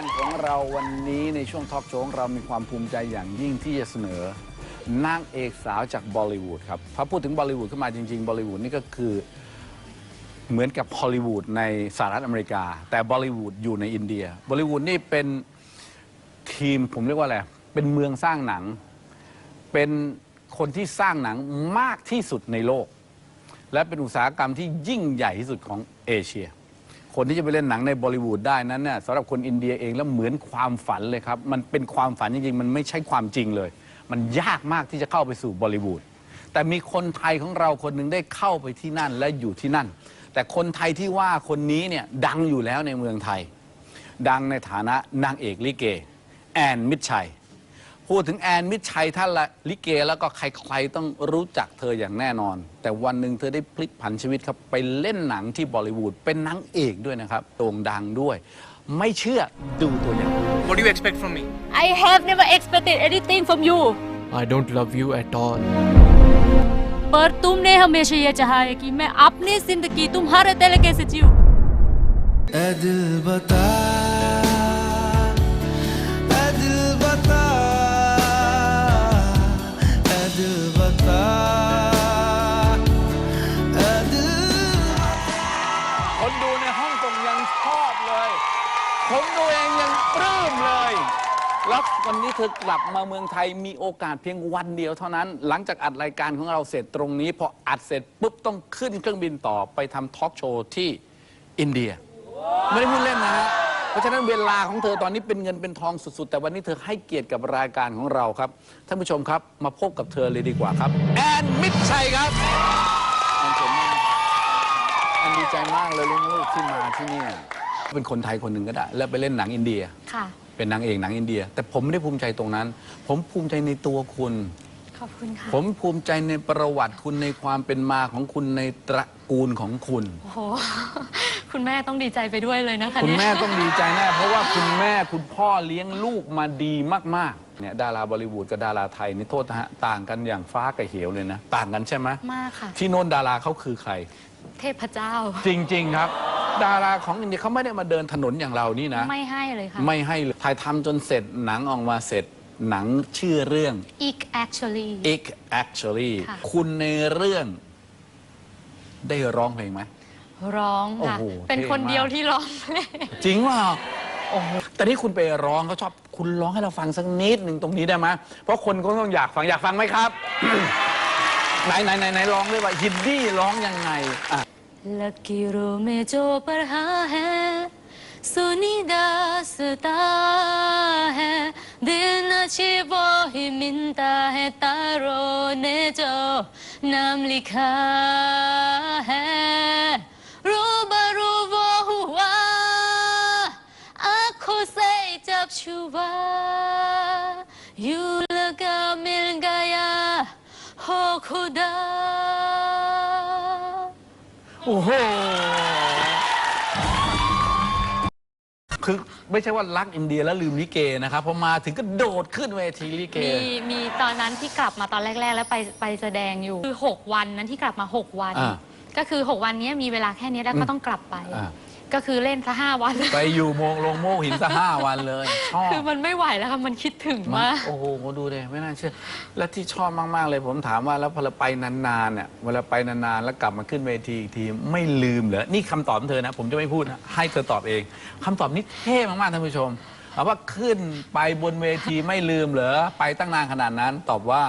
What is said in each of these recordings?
การของเราวันนี้ในช่วงทอล์กโชว์ของเรามีความภูมิใจอย่างยิ่งที่จะเสนอนางเอกสาวจากบอลลิวูดครับพอพูดถึงบอลลิวูดขึ้นมาจริง ๆบอลลิวูดนี่ก็คือเหมือนกับฮอลลีวูดในสหรัฐอเมริกา แต่บอลลิวูดอยู่ในอินเดียบอลลิวูดนี่เป็นทีมผมเรียกว่าอะไรเป็นเมืองสร้างหนัง เป็นคนที่สร้างหนังมากที่สุดในโลก และเป็นอุตสาหกรรมที่ยิ่งใหญ่ที่สุดของเอเชีย คนที่จะไปเล่นหนังในบอลิวูดได้นั้นเนี่ยสำหรับคนอินเดียเองแล้วเหมือนความฝันเลยครับ มันเป็นความฝันจริงๆ มันไม่ใช่ความจริงเลย มันยากมากที่จะเข้าไปสู่บอลิวูดแต่มีคนไทยของเราคนหนึ่งได้เข้าไปที่นั่นและอยู่ที่นั่น แต่คนไทยที่ว่าคนนี้เนี่ยดังอยู่แล้วในเมืองไทย ดังในฐานะนางเอกลิเก แอนมิตรชัย พูดถึงแอนมิตรชัยท่านละลิเก แล้วก็ใครๆต้องรู้จักเธออย่างแน่นอน แต่วันหนึ่งเธอได้พลิกผันชีวิตครับ ไปเล่นหนังที่บอลิวูดเป็นนางเอกด้วยนะครับโด่งดังด้วย ไม่เชื่อดูตัวอย่าง What do you expect from me? I have never expected anything from you I don't love you at all. पर तुमने हमेशा ये चाहा है कि मैं अपनी जिंदगी तुम्हारे तरीके से जीऊं ए दिल बता แล้ววันนี้เธอกลับมาเมืองไทยมีโอกาสเพียงวันเดียวเท่านั้น หลังจากอัดรายการของเราเสร็จตรงนี้ พออัดเสร็จปุ๊บต้องขึ้นเครื่องบินต่อไปทำทอล์กโชว์ที่อินเดีย ไม่ได้พูดเล่นนะฮะ เพราะฉะนั้นเวลาของเธอตอนนี้เป็นเงินเป็นทองสุดๆ แต่วันนี้เธอให้เกียรติกับรายการของเราครับ ท่านผู้ชมครับมาพบกับเธอเลยดีกว่าครับ แอนมิตรชัยครับแอนเจ๋งมากแอนดีใจมากเลยลูกๆที่มาที่เนี่ยเป็นคนไทยคนหนึ่งก็ได้ แล้วไปเล่นหนังอินเดียค่ะ เป็นนางเอกหนังอินเดีย แต่ผมไม่ได้ภูมิใจตรงนั้น ผมภูมิใจในตัวคุณ ขอบคุณค่ะ ผมภูมิใจในประวัติคุณในความเป็นมาของคุณในตระกูลของคุณ โอ้โห คุณแม่ต้องดีใจไปด้วยเลยนะคะคุณเนี่ย แม่ต้องดีใจแน่เพราะว่าคุณแม่คุณพ่อเลี้ยงลูกมาดีมากๆเนี่ยดาราบอลิวูดกับดาราไทยนี่โทษนะฮะต่างกันอย่างฟ้ากับเหวเลยนะ ต่างกันใช่ไหมมากค่ะ ที่โน่นดาราเขาคือใคร เทพเจ้า จริง ๆ ครับ ดาราของอินเดียเขาไม่ได้มาเดินถนนอย่างเรานี่นะ ไม่ให้เลยค่ะ ไม่ให้เลยถ่ายทำจนเสร็จหนังออกมาเสร็จหนังชื่อเรื่อง ik actually It Actually ค่ะ คุณในเรื่อง ได้ร้องเพลงไหม ร้องค่ะ โอ้โหเป็นเท่คนมาก เดียวที่ร้องเพลงจริงว่าโอ้โหแต่ที่คุณไปร้องเขาชอบคุณร้องให้เราฟังสักนิดหนึ่งตรงนี้ได้ไหมเพราะคนก็ต้องอยากฟังอยากฟังไหมครับ ไหนไหนไหนไหนร้องด้วยว่าฮินดี้ร้องยังไงอะ लकीरों में जो पढ़ा है, सुनी दासता है। दिल नची वो ही मिलता है, तारों ने जो नाम लिखा है। रूबरू वो हुआ, आँखों से जब छुआ, यूँ लगा मिल गया हो खुदा। โอ้โห คือไม่ใช่ว่ารักอินเดียแล้วลืมลิเกนะครับพอมาถึงก็โดดขึ้นเวทีลิเก มีมีตอนนั้นที่กลับมาตอนแรก ๆ แล้วไปไปแสดงอยู่ คือ 6 วันนั้นที่กลับมา 6 วัน อ่าก็คือ 6 วันนี้มีเวลาแค่นี้แล้วก็ต้องกลับไป อ่า ก็คือเล่นซะห้าวัน ไปอยู่โมงลงโมกหินสะห้าวันเลยชอบคือมันไม่ไหวแล้วค่ะมันคิดถึงมันมากโอ้โหดูเลยไม่น่าเชื่อ และที่ชอบมาก ๆ เลยผมถามว่าแล้วพอเราไปนานๆเนี่ยเวลาไปนานๆแล้วกลับมาขึ้นเวทีอีกทีไม่ลืมเหรอนี่คำตอบของเธอนะ ผมจะไม่พูดนะให้เธอตอบเองคำตอบนี้เท่มากๆท่านผู้ชมเอาว่าขึ้นไปบนเวทีไม่ลืมเหรอไปตั้งนานขนาดนั้นตอบว่า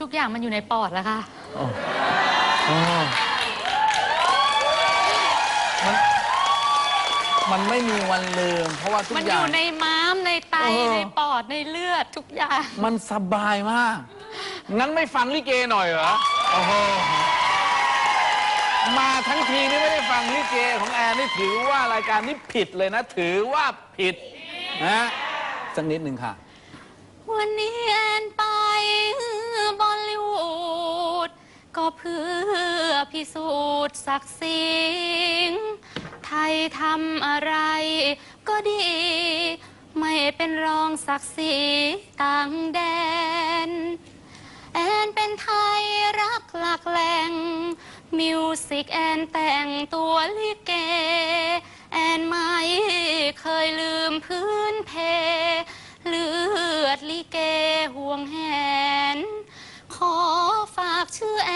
ทุกอย่างมันอยู่ในปอดแล้วค่ะ มันไม่มีวันลืม เพราะว่าทุกมันออย่างยู่ในม้ามในไตเออ ในปอดในเลือดทุกอย่าง มันสบายมาก งั้นไม่ฟังลิเกหน่อยเหรอ โอ้โห มาทั้งทีนี่ไม่ได้ฟังลิเกของแอนนี่ถือว่ารายการนี้ผิดเลยนะ ถือว่าผิดนะสักนิดหนึ่งค่ะ วันนี้แอนไปบอลลิวูดก็เพื่อพิสูจน์ศักดิ์ศรี ไทยทำอะไร ก็ดี ไม่เป็นรองศักดิ์ศรีต่างแดน แอนเป็นไทยรักหลักแหล่ง มิวสิกแอนแต่งตัวลิเก แอนไม่เคยลืมพื้นเพ เลือดลิเกห่วงแหน ขอฝากชื่อแอ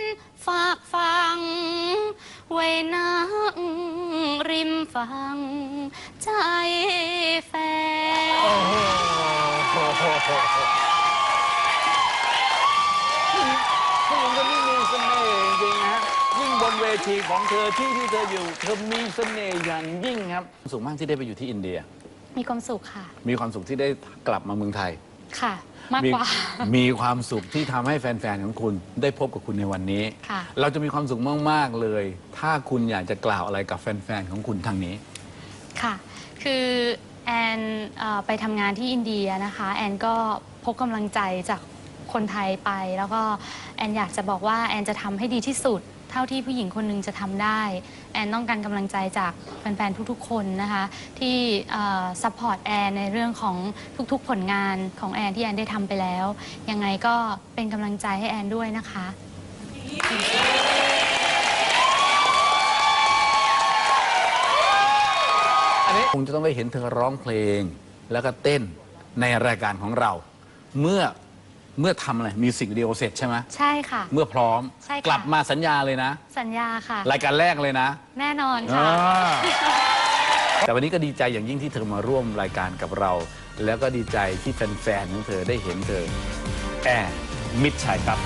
น ฝากฟัง ไว้นัง ริมฟังใจแฟน ผู้หญิงคนนี้มีเสน่ห์จริงนะฮะยิ่งบนเวทีของเธอที่ที่เธออยู่ เธอมีเสน่ห์อย่างยิ่งครับสุขมากที่ได้ไปอยู่ที่อินเดีย มีความสุขค่ะ มีความสุขที่ได้กลับมาเมืองไทย ค่ะ มากกว่า มีความสุขที่ทำให้แฟน ๆ ของคุณได้พบกับคุณในวันนี้ ค่ะ เราจะมีความสุขมาก ๆ เลย ถ้าคุณอยากจะกล่าวอะไรกับแฟน ๆ ของคุณทางนี้ ค่ะ คือแอนเอ่อไปทำงานที่อินเดียนะคะ แอนก็พกกำลังใจจากคนไทยไป แล้วก็แอนอยากจะบอกว่าแอนจะทำให้ดีที่สุด เท่าที่ผู้หญิงคนหนึ่งจะทำได้ แอนต้องการกำลังใจจากแฟนๆ ทุกๆ คนนะคะ ที่ซัพพอร์ตแอนในเรื่องของทุกๆ ผลงานของแอนที่แอนได้ทำไปแล้ว ยังไงก็เป็นกำลังใจให้แอนด้วยนะคะอันนี้คงจะต้องได้เห็นเธอร้องเพลงแล้วก็เต้นในรายการของเรา เมื่อ เมื่อทำอะไรมิวสิกวิดีโอเสร็จใช่ไหมใช่ค่ะ เมื่อพร้อมใช่ค่ะ กลับมาสัญญาเลยนะ สัญญาค่ะ รายการแรกเลยนะ แน่นอนค่ะอ่าแต่วันนี้ก็ดีใจอย่างยิ่งที่เธอมาร่วมรายการกับเรา แล้วก็ดีใจที่แฟนๆของเธอได้เห็นเธอแอร์มิดชัยครับ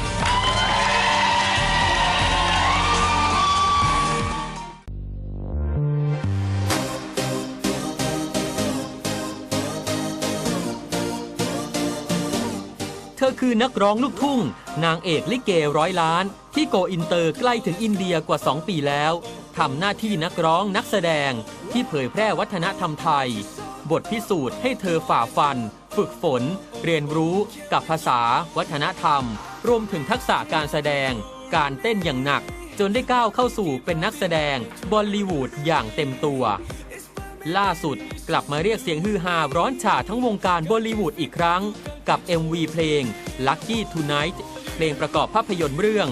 ธอคือนักร้องลูกทุ่ง นางเอกลิเกร้อยล้าน ที่โกอินเตอร์ใกล้ถึงอินเดียกว่า 2 ปีแล้วทำหน้าที่นักร้องนักแสดงที่เผยแพร่วัฒนธรรมไทย บทพิสูจน์ให้เธอฝ่าฟัน ฝึกฝน เรียนรู้กับภาษา วัฒนธรรม รวมถึงทักษะการแสดง การเต้นอย่างหนัก จนได้ก้าวเข้าสู่เป็นนักแสดงบอลลีวูดอย่างเต็มตัว ล่าสุดกลับมาเรียกเสียงฮือฮาร้อนฉาทั้งวงการบอลลีวูดอีกครั้ง กับ MV เพลง Lucky Tonight เพลงประกอบภาพยนตร์เรื่อง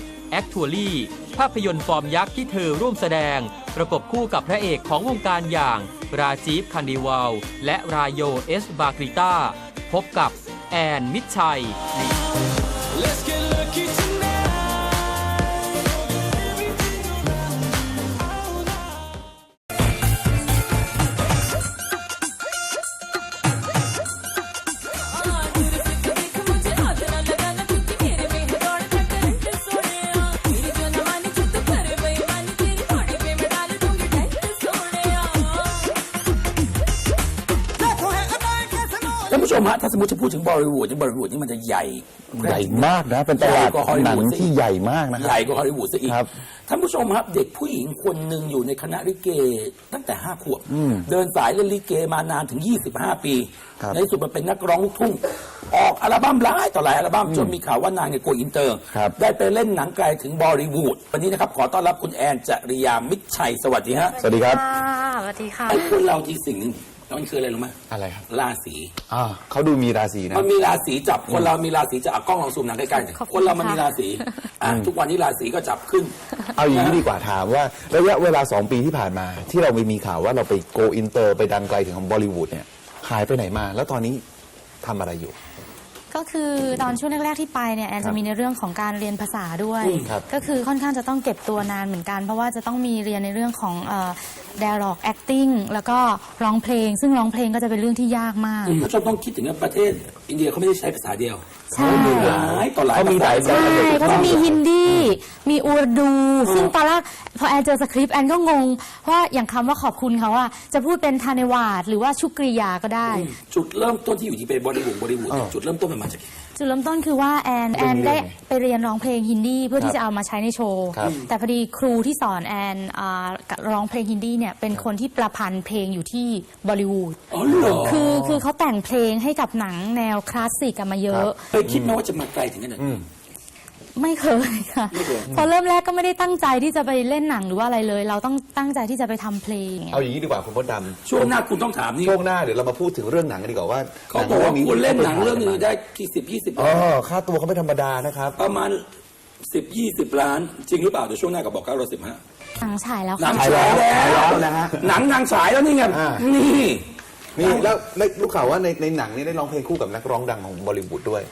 X Actually ภาพยนตร์ฟอร์มยักษ์ที่เธอร่วมแสดง ประกบคู่กับพระเอกของวงการอย่าง ราจีฟคันดีวาลและรายโยเอสบาคริต้าพบกับแอนมิชัย Let's ท่านผู้ชมฮะถ้าสมมติจะพูดถึงบอลลีวูดนี่บอลลีวูดนี่มันจะใหญ่ ใหญ่มากนะ เป็นตลาดใหญ่กว่าฮอลลีหนังวูดซะที่ใหญ่มากนะคใหรับ ญ่กว่าฮอลลีวูดซะอีกครับท่านผู้ชมครับเด็กผู้หญิงคนหนึ่งอยู่ในคณะลิเกตั้งแต่ห้าขวบเดินสายเล่นลิเกมานานถึง 25 ปี ครับ ในที่สุดมันเป็นนักร้องลูกทุ่ง ออกอัลบั้มหลายต่อหลายอัลบั้มจนมีข่าวว่านางเนี่ยโกอินเตอร์ ครับ ได้ไปเล่นหนังไกลถึงบอลลีวูดวันนี้นะครับขอต้อนรับคุณแอนจริยามิตรชัยสวัสดีฮะสวัสดีครับสวัสดีค่ะไอ้คนเราที่สิ่งหนึ่ง มันคืออะไรรู้ไหมอะไรครับ ราศีอ่าเขาดูมีราศีนะ มันมีราศีจับคนเรามีราศีจับอะกล้องลองซูมหนังใกล้ๆหน่อยขอบคุณคนเรามันค่ะมีราศีอะทุกวันนี้ราศีก็จับขึ้น เอาอย่างนี้ดีกว่าถามว่าระยะเวลา2ปีที่ผ่านมา ที่เราไปมีข่าวว่าเราไปโกอินเตอร์ไปดังไกลถึงของบอลิวูดเนี่ยหายไปไหนมา แล้วตอนนี้ทำอะไรอยู่ ก็คือตอนช่วงแรกๆที่ไปเนี่ยแอนจะมีในเรื่องของการเรียนภาษาด้วย อืมครับก็คือค่อนข้างจะต้องเก็บตัวนานเหมือนกัน เพราะว่าจะต้องมีเรียนในเรื่องของเอ่อ dialogue acting แล้วก็ร้องเพลง ซึ่งร้องเพลงก็จะเป็นเรื่องที่ยากมาก ท่านผู้ชมต้องคิดถึงว่าประเทศอินเดียเขาไม่ได้ใช้ภาษาเดียว ใช่เขามีหลายต่อหลายเขามีหลายภษใช่ก็จะมีฮินดี มีอูรดู ซึ่งตอนแรกพอแอนเจอสคริปต์แอนก็งง เพราะว่าอย่างคำว่าขอบคุณเขาอะจะพูดเป็นทานวาดหรือว่าชุกริยาก็ได้ จุดเริ่มต้นที่อยู่ที่เป็นบอลิวูดบอลิวูดเนี่ยจุดเริ่มต้นมันมาจาก จุดเริ่มต้นคือว่าแอนแอนได้ไปเรียนร้องเพลงฮินดีเพื่อที่จะเอามาใช้ในโชว์ครับ แต่พอดีครูที่สอนแอนอ่าร้องเพลงฮินดีเนี่ยเป็นคนที่ประพันธ์เพลงอยู่ที่บอลิวูดอ๋อเหรอคือคือเขาแต่งเพลงให้กับหนังแนวคลาสสิกกันมาเยอะ เคยคิดไหมว่าจะมาไกลถึงขนาดนี้ ไม่เคยค่ะพอเริ่มแรกก็ไม่ได้ตั้งใจที่จะไปเล่นหนังหรือว่าอะไรเลย เราต้องตั้งใจที่จะไปทำเพลงเอาอย่างนี้ดีกว่าคุณพจน์ดำช่วงหน้าคุณต้องถามนี่ช่วงหน้าเดี๋ยวเรามาพูดถึงเรื่องหนังกันดีกว่าว่าเขาบอกว่าหคุณเล่นหนังขาไปเรื่องถ่ายนึงกัมาได้กี่สิบยี่สิบอ๋อค่าตัวเขาไม่ธรรมดานะครับประมาณสิบยี่สิบล้าน จริงหรือเปล่าเดี๋ยวช่วงหน้ากับบอกเก้าเราสิบฮะหนังฉายแล้วหนัค่ะงฉายแล้วฉายแล้วนะฮะหนังนางฉายแล้วนี่ไงอ่านี่ นี่แล้วแล้วลูกข่าวว่าในในหนังนี้ได้ร้องเพลงคู่กับนักร้องดังของบอลิวูดด้วย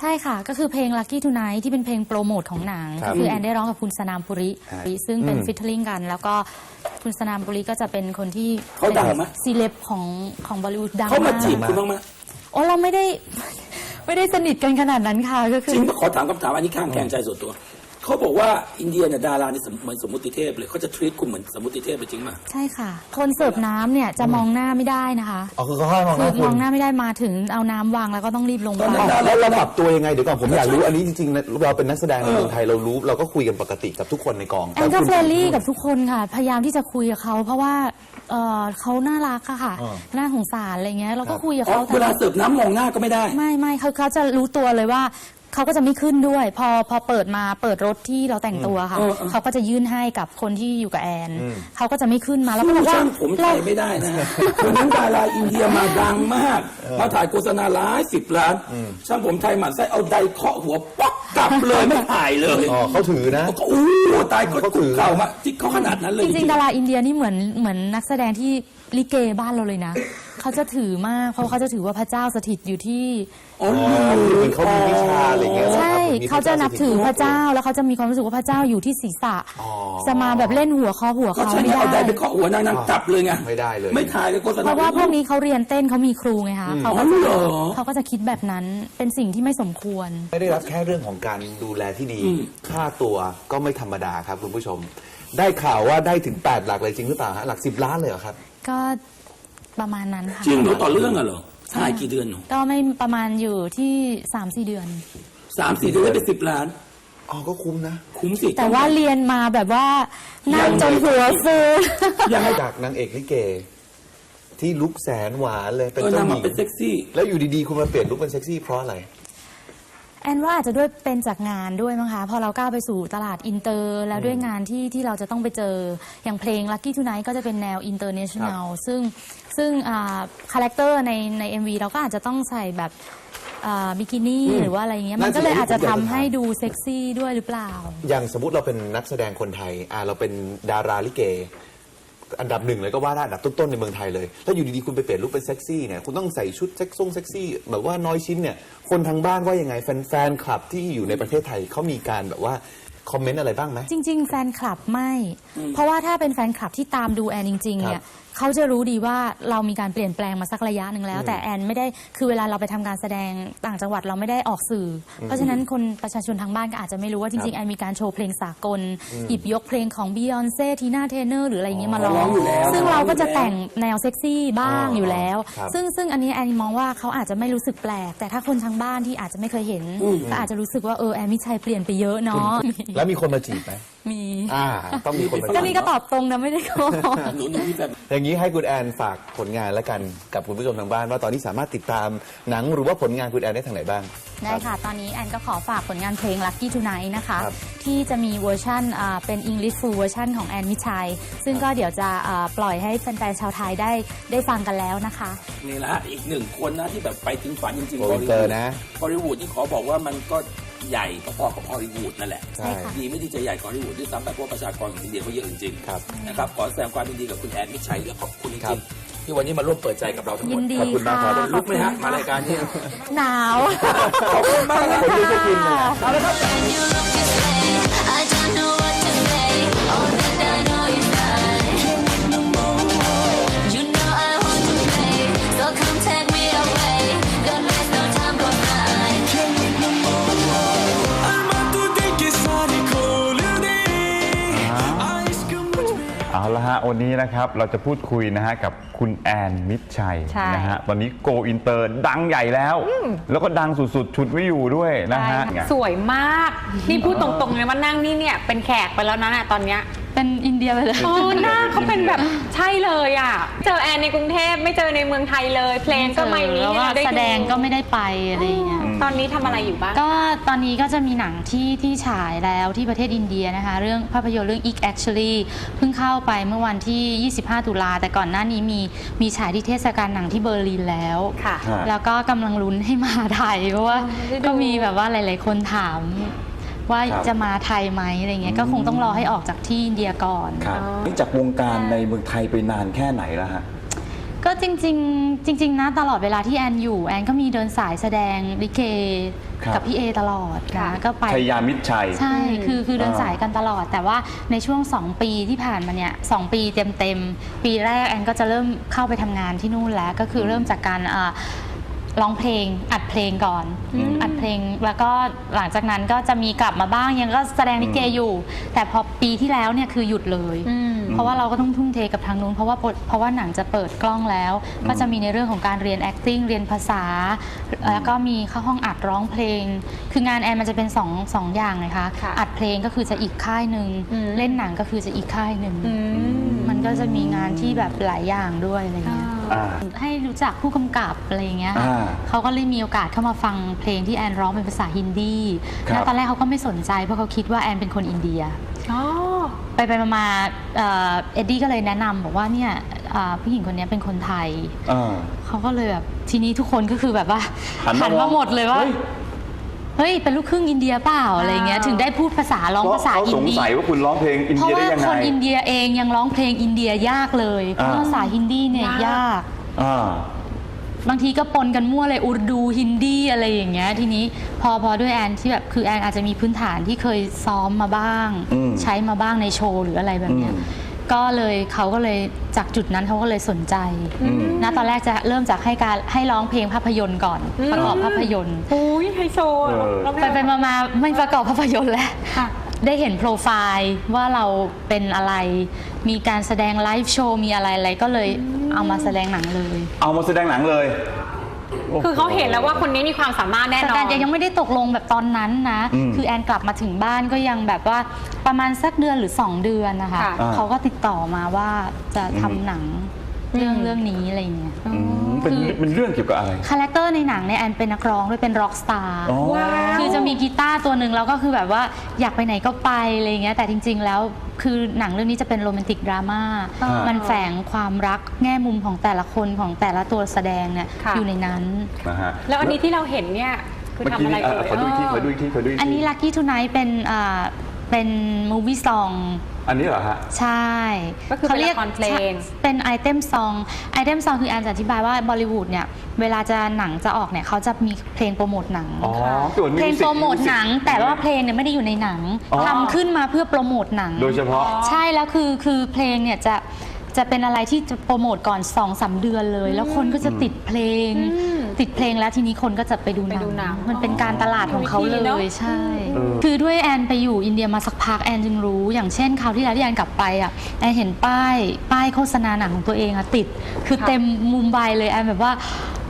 ใช่ค่ะ ก็คือเพลง Lucky Tonight ที่เป็นเพลงโปรโมทของหนังครัก็บคือแอนได้ร้องกับคุณสนามปุริใช่ซึ่งเป็นอืมฟิชเชอร์ลิงกัน แล้วก็คุณสนามปุริก็จะเป็นคนที่เขาดังไหม ซีเลบของของบอลิวูดดังเขามาจีบกคุณบ้างไหมโอ้เราไม่ได้ ไม่ได้สนิทกันขนาดนั้นค่ะก็คืจอ ริงปะขอถามคำถามอันนี้ข้างแกงใจส่วนตัว เขาบอกว่าอินเดียเนี่ยดารานี่เหมือนสมมติเทพเลยเขาจะทรีตคุณเหมือนสมมติเทพเลยจริงไหมใช่ค่ะ คนเสิร์ฟน้ำเนี่ยจะมองหน้าไม่ได้นะคะอ๋อคือเขาให้มองหคืน้าอคุมณองหน้าไม่ได้มาถึงเอาน้ำวางแล้วก็ต้องรีบลงไปตอนนั้นอ๋อแล้วเราปรับตัวยังไงเดี๋ยวก่อนผมอยากรู้อันนี้จริงๆนะเราเป็นนักแสดงในเมืองไทยเรารู้เราก็คุยกันปกติกับทุกคนในกองแอนก็คุณเฟรนลี่กับทุกคนค่ะ พยายามที่จะคุยกับเขา เพราะว่าเอ่อเขาน่ารักอะค่ะอ่าน่าสงสารอะไรเงี้ยเราก็คุยกับอ๋อเขาเวลาเสิร์ฟน้ำมองหน้าก็ไม่ได้ ไม่ไม่เขาเขาจะรู้ตัวเลยว่า เขาก็จะไม่ขึ้นด้วย พอพอเปิดมาเปิดรถที่เราแต่งตัวค่ะเออเออเขาก็จะยื่นให้กับคนที่อยู่กับแอน เขาก็จะไม่ขึ้นมาแล้วก็บอกว่าช่างผมไทยไม่ได้นะฮะวันนั้นดาราอินเดียมาดังมาก มาถ่ายโฆษณาหลายสิบล้าน ช่างผมไทยหมันไส้เอาไดเคาะหัวป๊อกกลับเลยไม่ถ่ายเลยอ๋อเขาถือนะก็อู้ตายก็เขาถืคุกอเข่ามาที่เขาขนาดนั้นเลยจริงๆดาราอินเดียนี่เหมือนเหมือนนักแสดงที่ลิเกบ้านเราเลยนะ เขาจะถือมาก เพราะเขาจะถือว่าพระเจ้าสถิตอยู่ที่ อ๋ออ๋อคือเหมือนเขามีวิชาอะไรอย่างเงี้ยใช่หรอครับหมือมีเขาจะนับถือพระพเจ้าแล้วเขาจะมีความรู้สึกว่าพระเจ้าอยู่ที่ศีรษะอ๋อจะมาแบบเล่นหัวคอหัวก็เขาใช่ไม่ไงเอาไดได้ไปเคาะหัวนางนางจับเลยไงไม่ได้เลย ไม่ถ่ายเลยโฆษณาเพราะว่าพวกนี้เขาเรียนเต้นเขามีครูไงคะเขาก็อ๋อเหรอ เขาก็จะคิดแบบนั้นเป็นสิ่งที่ไม่สมควร ไม่ได้รับแค่เรื่องของการดูแลที่ดีอืมค่าตัวก็ไม่ธรรมดาครับคุณผู้ชม ได้ข่าวว่าได้ถึง 8 หลักเลยจริงหรือเปล่าฮะหลัก 10 ล้านเลยเหรอครับ ก็ ประมาณนั้นค่ะจริงเหรอต่อเรื่องอะเหรอถ่ายกี่เดือนหนูก็ไม่ประมาณอยู่ที่สามสี่เดือน สามสี่เดือนได้ไปสิบล้าน อ๋อก็คุ้มนะ คุ้มสิแต่ว่าเรียนมาแบบว่านั่งจนหัวฟูยังจากนางเอกลิเก ที่ลุกแสนหวานเลยเป็นเออเจ้านาหมาญิงเป็นเซ็กซี่ แล้วอยู่ดีๆ คุณมาเปลี่ยนลุกเป็นเซ็กซี่เพราะอะไร แอนว่าอาจจะด้วยเป็นจากงานด้วยมั้งคะพอเราก้าวไปสู่ตลาดอินเตอร์ แล้วด้วยงานที่ที่เราจะต้องไปเจออย่างเพลง Lucky Tonight ก็จะเป็นแนวอินเตอร์เนชั่นแนลซึ่งซึ่งคาแรคเตอร์ในใน MV เราก็อาจจะต้องใส่แบบบิกินี่หรือว่าอะไรอย่างเงี้ยนั่มันนสิก็เลยอาจจะผมอยากทำจะถามให้ดูเซ็กซี่ด้วยหรือเปล่า อย่างสมมติเราเป็นนักแสดงคนไทยอ่าเราเป็นดาราลิเก อันดับหนึ่งเลยก็ว่าได้อันดับต้นๆในเมืองไทยเลย ถ้าอยู่ดีๆ คุณไปเปลี่ยนลุคเป็นเซ็กซี่เนี่ยคุณต้องใส่ชุดเซ็กซ่งเซ็กซี่แบบว่าน้อยชิ้นเนี่ยคนทางบ้านว่ายังไงแฟนๆคลับที่อยู่ในประเทศไทยเขามีการแบบว่าคอมเมนต์อะไรบ้างไหม จริง ๆ แฟนคลับไม่ เพราะว่าถ้าเป็นแฟนคลับที่ตามดูแอนจริงๆครับเนี่ย เขาจะรู้ดีว่าเรามีการเปลี่ยนแปลงมาสักระยะหนึ่งแล้ว แต่แอนไม่ได้คือเวลาเราไปทำการแสดงต่างจังหวัดเราไม่ได้ออกสื่ออเพราะฉะนั้นคนประชาชนทางบ้านก็อาจจะไม่รู้ว่าจริงๆแอนมีการโชว์เพลงสากล หยิบยกเพลงของบียอนเซ่ทีน่าเทเนอร์หรืออะไรอย่างเงี้ยมาร้ร้อองงอยู่แล้วซึ่งเราก็จะแต่งแนวเซ็กซี่บ้างอ๋อออยู่แล้ว ครับ ซึ่งซึ่งอันนี้แอนมองว่าเขาอาจจะไม่รู้สึกแปลก แต่ถ้าคนทางบ้านที่อาจจะไม่เคยเห็นก็อาจจะรู้สึกว่าเออแอนมิชัยเปลี่ยนไปเยอะเนาะแล้วมีคนมาจีบไหมมี อ่า ต้องมีคนมาจีบก็นี่ก็ตอบตรงนะไม่ได้โกหก หนูหนูมีแบบ อย่างนี้ให้คุณแอนฝากผลงานแล้วกันกับคุณผู้ชมทางบ้าน ว่าตอนนี้สามารถติดตามหนังหรือว่าผลงานคุณแอนได้ทางไหนบ้าง ได้ค่ะ ตอนนี้แอนก็ขอฝากผลงานเพลง Lucky Tonight นะคะ ครับที่จะมีเวอร์ชันอ่าเป็น English full เวอร์ชันของแอนมิชัย ซึ่งก็เดี๋ยวจะอ่าปล่อยให้แฟนๆชาวไทยได้ได้ฟังกันแล้วนะคะ นี่แหละฮะอีกหนึ่งคนนะที่แบบไปถึงฝันจริงๆโกอินเตอร์นะฮอลลีวูดนี่ขอบอกว่ามันก็ ใหญ่พอๆกับฮอลลีวูดนั่นแหละ ใช่ ดีไม่ดีจะใหญ่กว่าฮอลลีวูดด้วยซ้ำไปเพราะว่าประชากรของอินเดียเขาเยอะจริงๆครับนะครับขอแสดงความยินดีกับคุณแอนมิชัยและขอบคุณจครัริบ งๆที่วันนี้มาร่วมเปิดใจกับเราทั้งหมยิดนดีขอบคุณมากค่ะครับ ลุกไหมฮะมารายการนี้ หนาว ขอบคุณมากนะคนที่จะกินเนี่ยเอาละครับ you look this way, I don't know เอาละฮะวันนี้นะครับเราจะพูดคุยนะฮะกับคุณแอนมิตรชัยใช่นะฮะตอนนี้โกอินเตอร์ดังใหญ่แล้ว แล้วก็ดังสุดๆ ชุดไม่อยู่ด้วยนะฮะ สวยมาก นี่พูดตรงๆเลยว่านั่งนี่เนี่ยเป็นแขกไปแล้วนะน่ะตอนเนี้ยเป็นอินเดียไปเลย โอ้หน้าเขาเป็นแบบใช่เลยอะ เจอแอนในกรุงเทพไม่เจอในเมืองไทยเลย เพลงก็ไม่มีแล้วก็ให้เราได้แสดงก็ไม่ได้ไปอะไรอย่างเงี้ย ตอนนี้ทำอะไรอยู่บ้าง ก็ตอนนี้ก็จะมีหนังที่ที่ฉายแล้วที่ประเทศอินเดียนะคะ เรื่องภาพยนตร์เรื่อง Ik Actually เพิ่งเข้าไปเมื่อวันที่ 25 ตุลาแต่ก่อนหน้านี้มีมีฉายที่เทศกาลหนังที่เบอร์ลินแล้ว ค่ะ แล้วก็กำลังลุ้นให้มาไทยเพราะว่าได้ดูก็มีแบบว่าหลาย ๆ คนถาม ว่าครับ จะมาไทยไหมอะไรเงี้ยก็คงต้องรอให้ออกจากที่อินเดียก่อน ครับ นี่จากวงการในเมืองไทยไปนานแค่ไหนแล้วฮะ ก็จริง ๆ จริง ๆ นะตลอดเวลาที่แอนอยู่แอนก็มีเดินสายแสดงลิเกครับ กับพี่เอตลอดนะก็ไป ชัยยามิตรชัย ใช่ คือคือเดินอ่าสายกันตลอด แต่ว่าในช่วง 2 ปีที่ผ่านมาเนี่ยสองปีเต็มๆ ปีแรกแอนก็จะเริ่มเข้าไปทำงานที่นู่นแล้ว ก็คือเริ่มจากการอ่า ร้องเพลงอัดเพลงก่อนอัดเพลงแล้วก็หลังจากนั้นก็จะมีกลับมาบ้างยังก็แสดงลิเกอยู่ แต่พอปีที่แล้วเนี่ยคือหยุดเลย เพราะว่าเราก็ต้องทุ่มเทกับทางนู้นเพราะว่าเพราะว่าหนังจะเปิดกล้องแล้ว ก็จะมีในเรื่องของการเรียน acting เรียนภาษา แล้วก็มีเข้าห้องอัดร้องเพลง คืองานแอนมันจะเป็นสองสองอย่างเลยค่ะค่ะอัดเพลงก็คือจะอีกค่ายหนึ่งอืมเล่นหนังก็คือจะอีกค่ายหนึ่งอืมมันก็จะมีงานที่แบบหลายอย่างด้วยอะไรเงี้ย อ่า ให้รู้จักผู้กำกับอะไรอย่างเงี้ยค่ะอ่าเขาก็เลยมีโอกาสเข้ามาฟังเพลงที่แอนร้องเป็นภาษาฮินดีครับแล้วตอนแรกเขาก็ไม่สนใจเพราะเขาคิดว่าแอนเป็นคนอินเดีย อ๋อ ไปไปมาๆเอ่อเอ็ดดี้ก็เลยแนะนำบอกว่าเนี่ยเอ่อผู้หญิงคนนี้เป็นคนไทย อ่า เขาก็เลยแบบทีนี้ทุกคนก็คือแบบว่าหันมามมาหมดเลยว่าเฮ้ย เฮ้ย เป็นลูกครึ่งอินเดียเปล่าอะไรเงี้ยถึงได้พูดภาษาร้องเพราะภาษาเขาฮิสนงดีสัยว่าคุณร้องเพลงอินเพราะเดียได้ว่ายังคนไงอินเดียเองยังร้องเพลงอินเดียยากเลย เพราะอ่าภาษาฮินดีเนี่ยยาก อ่า บางทีก็ปนกันมั่วเลยอุรดูฮินดีอะไรอย่างเงี้ยทีนี้พอพอด้วยแอนที่แบบคือแอนอาจจะมีพื้นฐานที่เคยซ้อมมาบ้าง อืมใช้มาบ้างในโชว์หรืออะไรแบบเนี้ยอืม ก็เลยเขาก็เลยจากจุดนั้นเขาก็เลยสนใจนะตอนแรกจะเริ่มจากให้การให้ร้องเพลงภาพยนตร์ก่อนประกอบภาพยนตร์โอ้ยไฮโซอะเออเราไปไปมามาไม่ประกอบภาพยนตร์แล้ว ค่ะ ได้เห็นโปรไฟล์ว่าเราเป็นอะไร มีการแสดงไลฟ์โชว์มีอะไรอะไรก็เลยเอามาแสดงหนังเลย เอามาแสดงหนังเลย คือเขาเห็นแล้วว่าคนนี้มีความสามารถแน่แต่นอน แอนยังไม่ได้ตกลงแบบตอนนั้นนะ อืมคือแอนกลับมาถึงบ้านก็ยังแบบว่าประมาณสักเดือนหรือ 2 เดือนนะคะ ค่ะ เขาก็ติดต่อมาว่าจะทำหนังเรื่องอืม เรื่องนี้อะไรอย่างเงี้ย อืม เป็นคือ เป็นเรื่องเกี่ยวกับอะไร คาแรคเตอร์ในหนังเนี่ยแอนเป็นนักร้องด้วยเป็นร็อกสตาร์อ๋อว้าวคือจะมีกีตาร์ตัวหนึ่งแล้วก็คือแบบว่าอยากไปไหนก็ไปอะไรอย่างเงี้ยแต่จริง ๆ แล้วคือหนังเรื่องนี้จะเป็นโรแมนติกดราม่าอ่ามัมันแฝงความรักแง่มุมของแต่ละคนของแต่ละตัวแสดงเนี่ยค่ะ อยู่ในนั้น นะฮะแล้วอันนี้ที่เราเห็นเนี่ยคือเมื่อทำกี้อะไรนี่อะเอ่ย ขอดูอีกทีขอดูอีกทีขอดูอีกทีอันนี้ Lucky Tonight เป็นอ่า เป็นมูวี่ซอง อันนี้เหรอฮะ ใช่ก็คือเป็นละครเพลง เป็นไอเทมซอง ไอเทมซองคือแอนจะอธิบายว่าบอลิวูดเนี่ย เวลาจะหนังจะออกเนี่ยเขาจะมีเพลงโปรโมทหนังอ๋อคือเหมือนเพลง music โปรโมท music หนัง แต่ว่าเพลงเนี่ยไม่ได้อยู่ในหนังอ๋อ ทำขึ้นมาเพื่อโปรโมทหนัง โดยเฉพาะ ใช่แล้วคือคือเพลงเนี่ยจะ จะเป็นอะไรที่จะโปรโมทก่อน2อสาเดือนเลย แล้วคนก็จะติดเพลงติดเพลงแล้วทีนี้คนก็จะไปดูหไปนัดูหนังมันเป็นการตลาดของเขาเลวิธีเนอะยใช่คือด้วยแอนไปอยู่อินเดียมาสักพักแอนจึงรู้ อย่างเช่นคราวที่แล้วที่แอนกลับไปอะแอนเห็นป้ายป้ายโฆษณาหนังของตัวเองอะติด คือเต็มมุมไบเลยแอนแบบว่า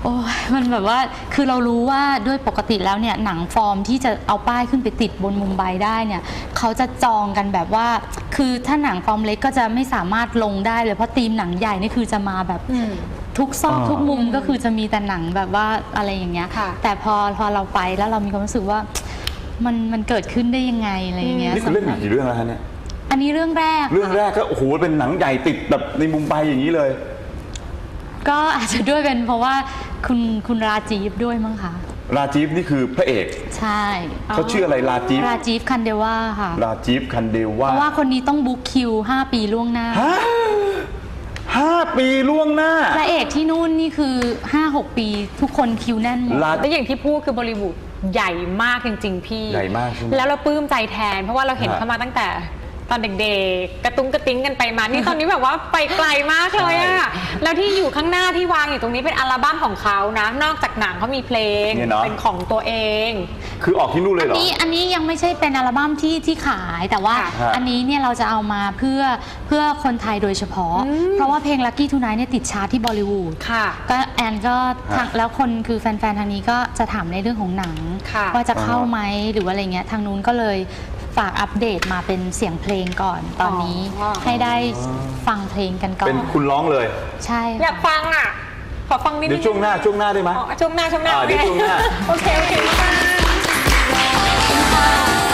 โอ้ยมันแบบว่าคือเรารู้ว่าด้วยปกติแล้วเนี่ยหนังฟอร์มที่จะเอาป้ายขึ้นไปติดบนมุมไบได้เนี่ยเขาจะจองกันแบบว่า คือถ้าหนังฟอร์มเล็กก็จะไม่สามารถลงได้เลยเพราะทีมหนังใหญ่นี่คือจะมาแบบอืมทุกซอกอ่าทุกมุมก็คือจะมีแต่หนังแบบว่าอะไรอย่างเงี้ยค่ะแต่พอพอเราไปแล้วเรามีความรู้สึกว่า มันมันเกิดขึ้นได้ยังไงอะไรอย่างเงี้ยนี่คือเล่นสำหมารับกี่เรื่องแล้วฮะเนี่ยอันนี้เรื่องแรก เรื่องค่ะแรกก็โอ้โหเป็นหนังใหญ่ติดแบบในมุมไบอย่างนี้เลย ก็อาจจะด้วยเป็นเพราะว่า คุณคุณราจีฟด้วยมั้งคะราจีฟนี่คือพระเอก ใช่เขาชื่ออะไรราจีฟราจีฟคันเดว่าค่ะราจีฟคันเดวาเพราะว่าคนนี้ต้องบุ๊คคิว 5 ปีล่วงหน้าฮะห้าปีล่วงหน้าพระเอกที่นู่นนี่คือ 5-6 ปีทุกคนคิวแน่นหมดราแล้วอย่างที่พูดคือบริวูดใหญ่มากจริง ๆ พี่ ใหญ่มากใช่ไหมแล้วเราปลื้มใจแทน เพราะว่าเราเห็นฮะเขามาตั้งแต่ ตอนเด็กๆ กระตุ้งกระติ้งกันไปมา นี่ตอนนี้แบบว่าไปไกลมากเลยอะแล้วที่อยู่ข้างหน้าที่วางอยู่ตรงนี้เป็นอัลบั้มของเขานะ นอกจากหนังเขามีเพลงเนี่ยเนอะ เป็นของตัวเอง คือออกที่นู่นเลยเหรอ นี่อันนี้ยังไม่ใช่เป็นอัลบั้มที่ที่ขายแต่ว่าค่ะ อันนี้เนี่ยเราจะเอามาเพื่อเพื่อคนไทยโดยเฉพาะเพราะว่าเพลง Lucky Tonight เนี่ยติดชาร์ตที่บอลิวูดค่ะ ก็แอนก็ทางฮะแล้วคนคือแฟนๆ ทางนี้ก็จะถามในเรื่องของหนัง ค่ะ ว่าจะเข้าอ่าฮะไหมหรือว่าอะไรเงี้ยทางนู้นก็เลย ฝากอัปเดตมาเป็นเสียงเพลงก่อนตอนนี้ อ๋อ ให้ได้ฟังเพลงกันก่อเป็นนคุณร้องเลย ใช่อยากค่ะฟังอะ ขอฟังนิดนึเดี๋ยวช่วงหน้าช่วงหน้าได้ไหม อ๋อช่วงหน้าช่วงหน้าอ่าเดี๋ยวช่วงหน้า โอเคโอเคมาก